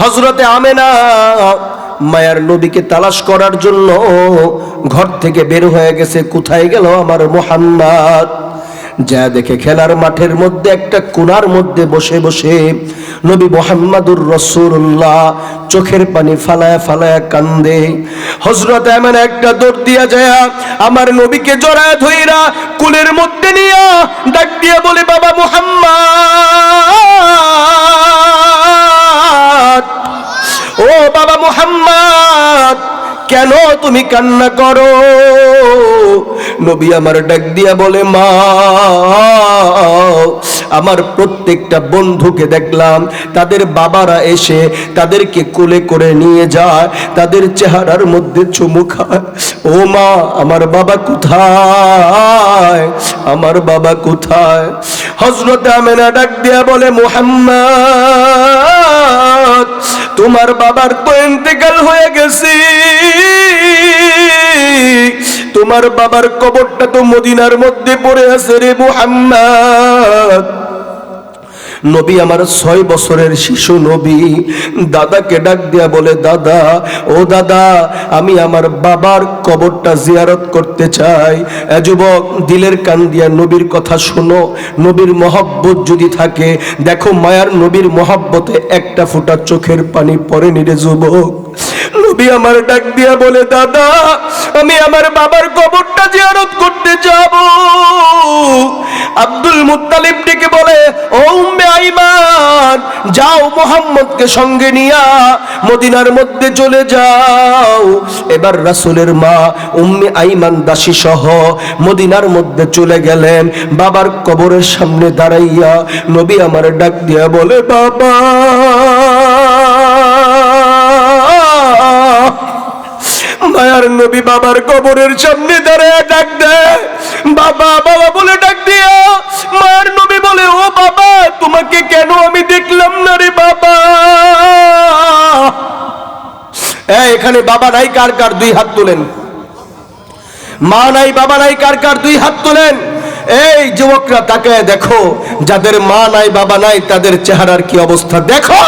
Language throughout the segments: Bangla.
হজরতে আমেনা মায়ার নবীকে তালাশ করার জন্য ঘর থেকে বের হয়ে গেছে। কোথায় গেল আমার মোহাম্মদ? যা দেখে খেলার মাঠের মধ্যে একটা কোনার মধ্যে বসে বসে নবী মোহাম্মদুর রসুল্লাহ চোখের পানি ফালায়া ফালায়া কান্দে। হজরত এমন একটা দৌড় দিয়া যায়, আমার নবীকে জড়ায় ধইরা কুলের মধ্যে নিয়া ডাক দিয়া বলে, বাবা মোহাম্মদ! কেন তুমি কান্না করো? নবী আমার ডাক দিয়া বলে, মা, আমার প্রত্যেকটা বন্ধুকে দেখলাম। তাদের বাবারা এসে তাদেরকে কোলে করে নিয়ে যায়, তাদের চেহারার মধ্যে চুমু খায়। ও মা, আমার বাবা কোথায়? আমার বাবা কোথায়? হজরত আমেনা ডাক দিয়া বলে, মোহাম্মদ তোমার বাবার তো ইন্তেকাল হয়ে গেছে। তোমার বাবার কবরটা তো মদিনার মধ্যে পড়ে আছে রে মুহাম্মদ। নবী আমার ছয় বছরের শিশু নবী। দাদাকে ডাক দিয়া বলে, দাদা, ও দাদা, আমি আমার বাবার কবরটা জিয়ারত করতে চাই। যুবক, দিলের কান দিয়া নবীর কথা শোনো। নবীর মহব্বত যদি থাকে, দেখো মায়ার নবীর মহব্বতে একটা ফোঁটা চোখের পানি পরে নিরে যুবক। নবী আমার ডাক দিয়া বলে, দাদা, আমি আমার বাবার কবরটা জিয়ারত করতে যাব। আব্দুল মুত্তালিব ডেকে বলে, ও আইমান, যাও মোহাম্মদকে সঙ্গে নিয়া মদিনার মধ্যে চলে যাও। এবার রাসূলের মা উম্মে আইমান দাসী সহ মদিনার মধ্যে চলে গেলেন। বাবার কবরের সামনে দাঁড়াইয়া নবী আমার ডাক দিয়া বলে, বাবা, মায়ার নবী বাবার কবরের সামনে দাঁড়ায় ডাক দেয় বাবা বাবা বলে ডাক দিয়া। মার নবী বলে, ও বাবা, তোমাকে কেন আমি দেখলাম না রে বাবা? এখানে বাবা নাই, কার কার? দুই হাত তোলেন। মা নাই, বাবা নাই, কার কার? দুই হাত তোলেন। এই যুবকরা, তাকে দেখো, যাদের মা নাই, বাবা নাই, তাদের চেহারার কি অবস্থা? দেখো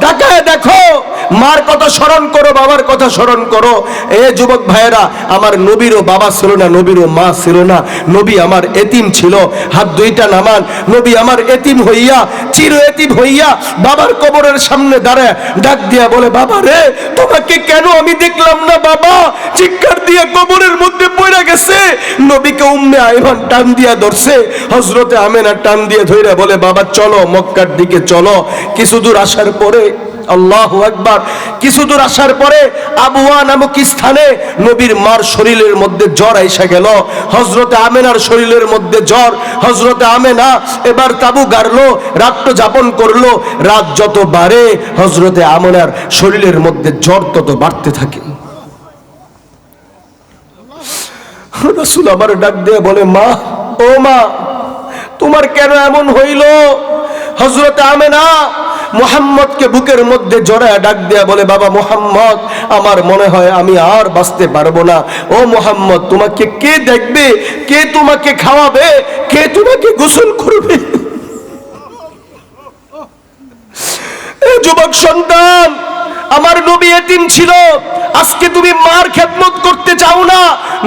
তাকায় দেখো। মার কথা স্মরণ করো, বাবার কথা স্মরণ করো। এ যুবক ভাইয়েরা, আমার নবীরও বাবা ছিল না, নবীরও মা ছিল না। নবী আমার এতিম ছিল। হাত দুইটা নামান। নবী আমার এতিম হইয়া, চির এতিম হইয়া বাবার কবরের সামনে দাঁড়ায়, ডাক দিয়া বলে, বাবা রে, তোমাকে কেন আমি দেখলাম না, বাবা? চিৎকার দিয়ে কবরের মধ্যে পড়ে গেছে। নবীকে উম্মে আইভান টান দিয়া ধরছে। হজরতে আমেনা টান দিয়ে ধইরা বলে, বাবা, চলো মক্কার দিকে চলো। কিছু দূর আসার পরে আল্লাহ একবার কিছু দূর আসার পরে আবুয়া নামক স্থানে নবীর মার শরীরের মধ্যে জ্বর আইসা গেল। হজরতে আমেনার শরীরের মধ্যে জ্বর। হজরতে আমেনা এবার তাবু গাড়লো রাত্র যাপন করল। রাত যত বাড়ে হজরতে আমেনার শরীরের মধ্যে জ্বর তত বাড়তে থাকে। রসুল আমার ডাক দিয়ে বলে, মা, ও মা, তোমার কেন এমন হইল? হজরত আমেনা মোহাম্মদকে বুকের মধ্যে জড়ায় ডাক দেয়া বলে, বাবা মোহাম্মদ, আমার মনে হয় আমি আর বাঁচতে পারব না। ও মোহাম্মদ, তোমাকে কে দেখবে? কে তোমাকে খাওয়াবে? কে তোমাকে গোসল করবে? যুবক সন্তান, আমার নবী এতিম ছিল। আজকে তুমি মার খেদমত করতে চাও না,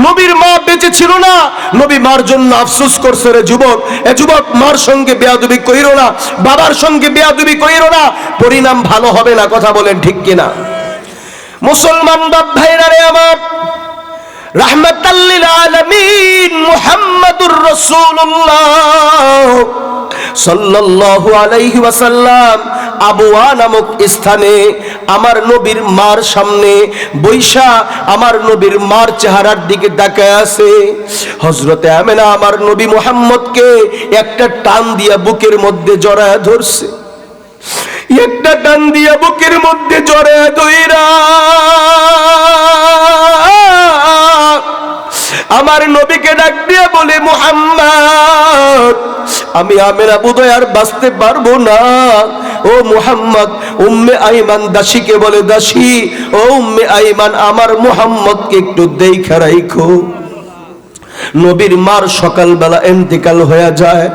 নবীর মা বেঁচে ছিল না। নবী মার জন্য আফসোস করছে রে যুবক। এ যুবক, মার সঙ্গে বেয়াদবি কইরো না, বাবার সঙ্গে বেয়াদবি কইরো না, পরিণাম ভালো হবে না, কথা বলেন ঠিক কিনা? মুসলমান বাপ ভাইরা রে আমার রাহমাতাল্লিল আলামিন মুহাম্মাদুর রাসূলুল্লাহ সাল্লাল্লাহু আলাইহি ওয়াসাল্লাম আবুয়া নামক স্থানে আমার নবীর মার সামনে বৈশা আমার নবীর মার চেহারার দিকে তাকায় আছে। হজরতে আমেনা আমার নবী মোহাম্মদকে একটা টান দিয়া বুকের মধ্যে জড়ায় ধরছে। একটা টান দিয়া বুকের মধ্যে জড়ায় ধইরা আমার নবীকে ডাক দিয়ে বলে, মোহাম্মদ, আমি আমেরা বোধহয় আর বাঁচতে পারব না। ও মুহাম্মদ, উম্মে আইমান দাসীকে বলে, দাসী, ও উম্মে আইমান, আমার মুহাম্মদকে একটু দেখা রাইখো। নবীর মার সকালবেলা এন্তেকাল হয়ে যায়।